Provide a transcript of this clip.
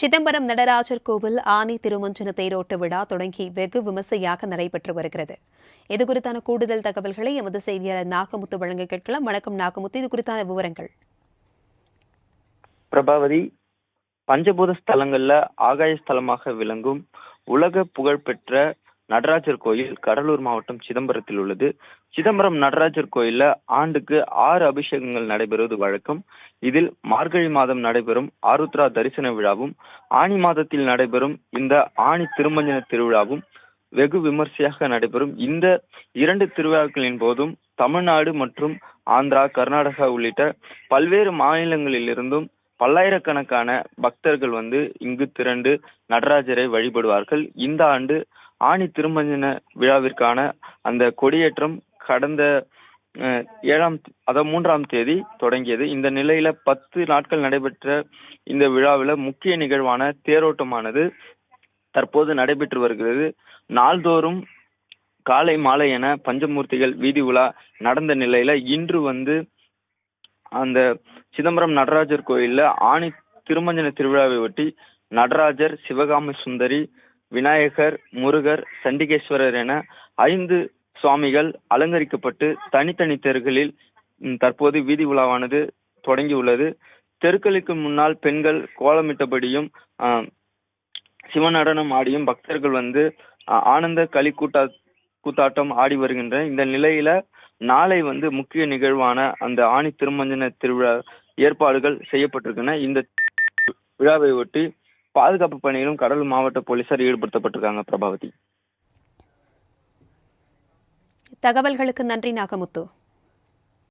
சிதம்பரம் நடராஜர் கோவில் ஆனி திருமஞ்சன தேரோட்ட விழா தொடங்கி வெகு விமர்சையாக நடைபெற்று வருகிறது. இது குறித்தான கூடுதல் தகவல்களை எமது செய்தியாளர் நாகமுத்து வழங்க கேட்கலாம். வணக்கம் நாகமுத்து. இது குறித்தான விவரங்கள். பிரபாவதி பஞ்சபூத ஸ்தலங்கள்ல ஆகாய ஸ்தலமாக விளங்கும் உலக புகழ்பெற்ற நடராஜர் கோயில் கடலூர் மாவட்டம் சிதம்பரத்தில் உள்ளது. சிதம்பரம் நடராஜர் கோயில்ல ஆண்டுக்கு ஆறு அபிஷேகங்கள் நடைபெறுவது வழக்கம். இதில் மார்கழி மாதம் நடைபெறும் ஆருத்ரா தரிசன விழாவும் ஆணி மாதத்தில் நடைபெறும் இந்த ஆணி திருமஞ்சன திருவிழாவும் வெகு விமர்சையாக நடைபெறும். இந்த இரண்டு திருவிழாக்களின் போதும் தமிழ்நாடு மற்றும் ஆந்திரா கர்நாடகா உள்ளிட்ட பல்வேறு மாநிலங்களிலிருந்தும் பல்லாயிரக்கணக்கான பக்தர்கள் வந்து இங்கு திரண்டு நடராஜரை வழிபடுவார்கள். இந்த ஆண்டு ஆணி திருமஞ்சன விழாவிற்கான அந்த கொடியேற்றம் கடந்த அஹ், ஏழாம் அதாவது மூன்றாம் தேதி தொடங்கியது. இந்த நிலையில பத்து நாட்கள் நடைபெற்ற இந்த விழாவில் முக்கிய நிகழ்வான தேரோட்டமானது தற்போது நடைபெற்று வருகிறது. நாள்தோறும் காலை மாலை என பஞ்சமூர்த்திகள் வீதி உலா நடந்த நிலையில இன்று வந்து அந்த சிதம்பரம் நடராஜர் கோயில்ல ஆணி திருமஞ்சன திருவிழாவை ஒட்டி நடராஜர் சிவகாம சுந்தரி விநாயகர் முருகர் சண்டிகேஸ்வரர் என ஐந்து சுவாமிகள் அலங்கரிக்கப்பட்டு தனித்தனி தெருகளில் தற்போது வீதி உலாவானது தொடங்கியுள்ளது. தெருக்களுக்கு முன்னால் பெண்கள் கோலமிட்டபடியும் சிவநடனம் ஆடியும் பக்தர்கள் வந்து ஆனந்த களி கூட்டா கூத்தாட்டம் ஆடி வருகின்றன இந்த நிலையில நாளை வந்து முக்கிய நிகழ்வான அந்த ஆணி திருமஞ்சன திருவிழா ஏற்பாடுகள் செய்யப்பட்டிருக்கின்றன. இந்த விழாவை ஒட்டி பாதுகாப்பு பணியிலும் கடலூர் மாவட்ட போலீசார் ஈடுபடுத்தப்பட்டிருக்காங்க பிரபாவதி. தகவல்களுக்கு நன்றி நாகமுத்து.